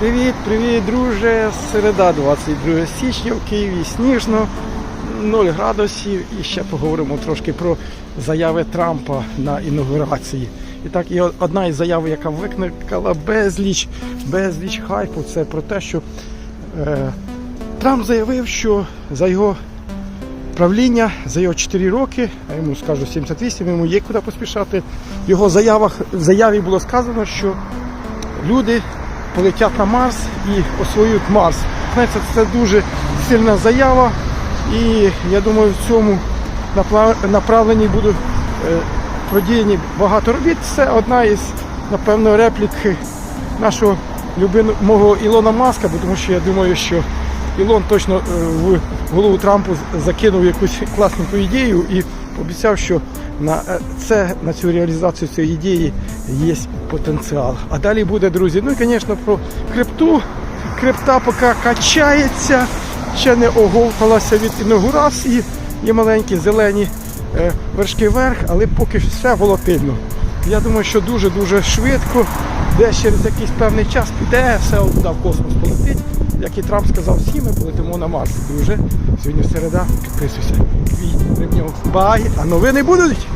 Привіт, привіт, друже. Середа 22 січня в Києві сніжно, 0 градусів. І ще поговоримо трошки про заяви Трампа на інаугурації. І так, і одна із заяв, яка викликала безліч, безліч хайпу, це про те, що е, Трамп заявив, що за його правління за його 4 роки, а йому скажу 78, йому є куди поспішати. В його заявах, в заяві було сказано, що люди полетять на Марс і освоюють Марс. Знаєте, це дуже сильна заява, і я думаю, в цьому направленні будуть е, продіяні багато робіт. Це одна із, напевно, реплік нашого любимого Ілона Маска, тому що я думаю, що Ілон точно е, в голову Трампу закинув якусь класненьку ідею і обіцяв, що на е, це на цю реалізацію цієї ідеї є потенціал. А далі буде, друзі. Ну і, звісно, про крипту. Крипта поки качається, ще не оговталася від інаугурації. Є маленькі зелені е, вершки вверх, але поки все волатильно. Я думаю, що дуже-дуже швидко, десь через якийсь певний час піде, все в космос полетить. Як і Трамп сказав, всі ми полетимо на Марс. Друже, сьогодні середа, підписуйся. Твій Рибньов. Бай, а новини будуть.